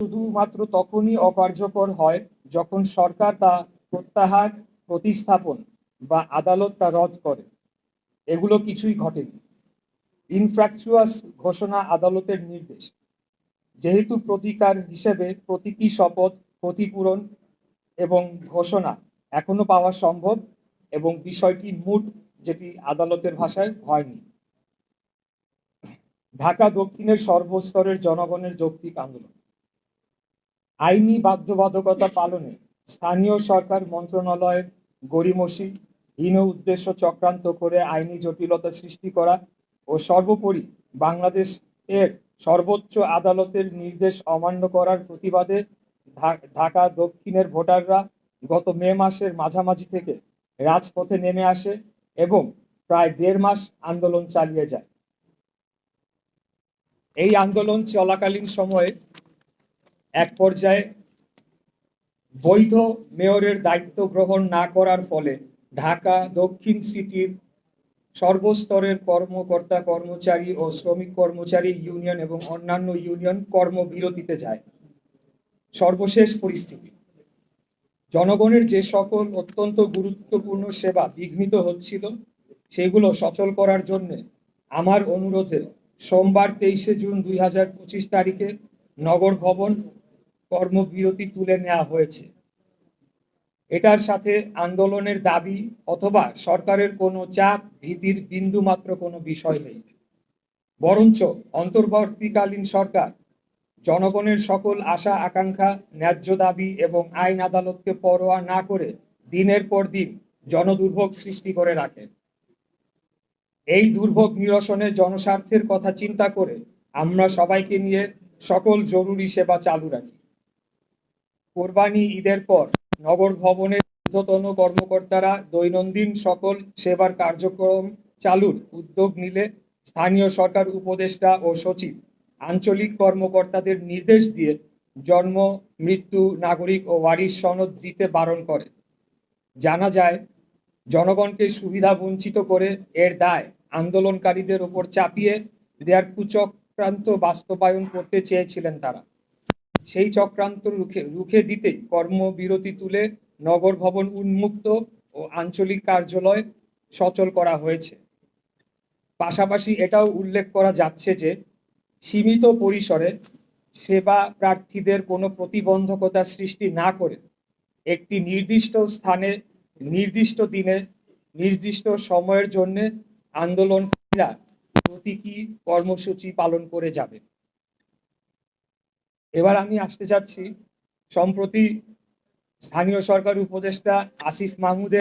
শুধুমাত্র তখনই অকার্যকর হয় যখন সরকার তা প্রত্যাহার, প্রতিস্থাপন বা আদালত তা রদ করে। এগুলো কিছুই ঘটেনি। ইনফ্র্যাকচুয়াস ঘোষণা আদালতের নির্দেশ। যেহেতু প্রতিকার হিসেবে প্রতীকী শপথ ক্ষতিপূরণ এবং ঘোষণা এখনও পাওয়া সম্ভব এবং বিষয়টি মুট যেটি আদালতের ভাষায় হয়নি। ঢাকা দক্ষিণের সর্বস্তরের জনগণের যৌক্তিক আন্দোলন। আইনি বাধ্যবাধকতা পালনে স্থানীয় সরকার মন্ত্রণালয়ের গড়িমসি, হীন উদ্দেশ্য চক্রান্ত করে আইনি জটিলতা সৃষ্টি করা ও সর্বোপরি বাংলাদেশ এর সর্বোচ্চ আদালতের নির্দেশ অমান্য করার প্রতিবাদে ঢাকা দক্ষিণের ভোটাররা গত মে মাসের মাঝামাঝি থেকে রাজপথে নেমে আসে এবং প্রায় দেড় মাস আন্দোলন চালিয়ে যায়। এই আন্দোলন চলাকালীন সময়ে এক পর্যায়ে বৈধ মেয়রের দায়িত্ব গ্রহণ না করার ফলে ঢাকা দক্ষিণ সিটির সর্বস্তরের কর্মকর্তা, কর্মচারী ও শ্রমিক কর্মচারী ইউনিয়ন এবং অন্যান্য ইউনিয়ন কর্মবিরতিতে যায়। সর্বশেষ পরিস্থিতি। জনগণের যে সকল অত্যন্ত গুরুত্বপূর্ণ সেবা বিঘ্নিত হচ্ছিল, সেগুলো সচল করার জন্য আমার অনুরোধে সোমবার তেইশে জুন দুই হাজার পঁচিশ তারিখে নগর ভবন কর্মবিরতি তুলে নেওয়া হয়েছে। এটার সাথে আন্দোলনের দাবি অথবা সরকারের কোনো চাপ, ভীতির বিন্দু মাত্র কোনো বিষয় নেই। বরঞ্চ অন্তর্বর্তীকালীন সরকার, জনগণের সকল আশা, আকাঙ্ক্ষা, ন্যায্য দাবি এবং আইন আদালতকে পরোয়া না করে দিনের পর দিন জনদুর্ভোগ সৃষ্টি করে রাখে। এই দুর্ভোগ নিরসনে জনস্বার্থের কথা চিন্তা করে আমরা সবাইকে নিয়ে সকল জরুরি সেবা চালু রাখি। কোরবানি ঈদের পর নগর ভবনের ঊর্ধ্বতন কর্মকর্তারা দৈনন্দিন সকল সেবার কার্যক্রম চালুর উদ্যোগ নিলে স্থানীয় সরকার উপদেষ্টা ও সচিব আঞ্চলিক কর্মকর্তাদের নির্দেশ দিয়ে জন্ম, মৃত্যু, নাগরিক ও ওয়ারিশ সনদ দিতে বারণ করে। জানা যায়, জনগণকে সুবিধা বঞ্চিত করে এর দায় আন্দোলনকারীদের ওপর চাপিয়ে দেয়ার কুচক্রান্ত বাস্তবায়ন করতে চেয়েছিলেন তারা। সেই চক্রান্ত রুখে রুখে দিতেই কর্মবিরতি তুলে নগর ভবন উন্মুক্ত ও আঞ্চলিক কার্যালয় সচল করা হয়েছে। পাশাপাশি এটাও উল্লেখ করা যাচ্ছে যে, সীমিত পরিসরে সেবা প্রার্থীদের কোনো প্রতিবন্ধকতা সৃষ্টি না করে একটি নির্দিষ্ট স্থানে, নির্দিষ্ট দিনে, নির্দিষ্ট সময়ের জন্য আন্দোলনকারীরা প্রতীকী কর্মসূচি পালন করে যাবে। এবার আমি আসতে চাচ্ছি সম্প্রতি স্থানীয় সরকার উপদেষ্টা আসিফ মাহমুদের